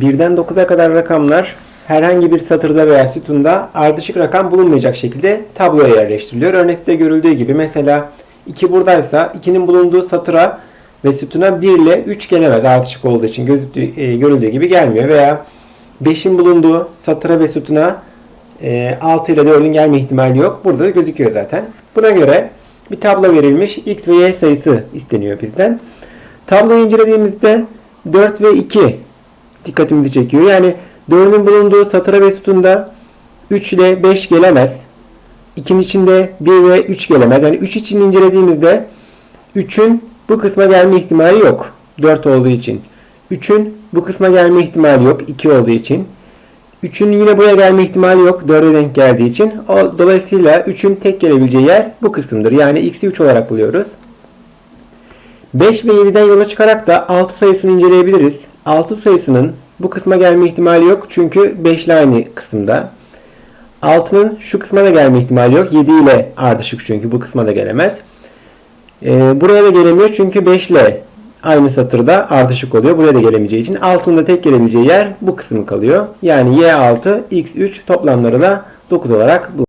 Birden 9'a kadar rakamlar herhangi bir satırda veya sütunda ardışık rakam bulunmayacak şekilde tabloya yerleştiriliyor. Örnekte görüldüğü gibi mesela 2 buradaysa 2'nin bulunduğu satıra ve sütuna 1 ile 3 gelemez ardışık olduğu için e, görüldüğü gibi gelmiyor. Veya 5'in bulunduğu satıra ve sütuna e, 6 ile 4'ün gelme ihtimali yok. Burada da gözüküyor zaten. Buna göre bir tablo verilmiş. X ve Y sayısı isteniyor bizden. Tabloyu incelediğimizde 4 ve 2 dikkatimizi çekiyor. Yani 4'ün bulunduğu satıra ve sütunda 3 ile 5 gelemez. 2'nin içinde 1 ve 3 gelemez. Yani 3 için incelediğimizde 3'ün bu kısma gelme ihtimali yok. 4 olduğu için. 3'ün bu kısma gelme ihtimali yok. 2 olduğu için. 3'ün yine buraya gelme ihtimali yok. 4'e denk geldiği için. Dolayısıyla 3'ün tek gelebileceği yer bu kısımdır. Yani x'i 3 olarak buluyoruz. 5 ve 7'den yola çıkarak da 6 sayısını inceleyebiliriz. 6 sayısının bu kısma gelme ihtimali yok. Çünkü 5 ile aynı kısımda. 6'nın şu kısma da gelme ihtimali yok. 7 ile ardışık çünkü bu kısma da gelemez. Ee, buraya da gelemiyor çünkü 5 ile aynı satırda ardışık oluyor. Buraya da gelemeyeceği için 6'nın da tek gelebileceği yer bu kısım kalıyor. Yani y6, x3 toplamları da 9 olarak bu.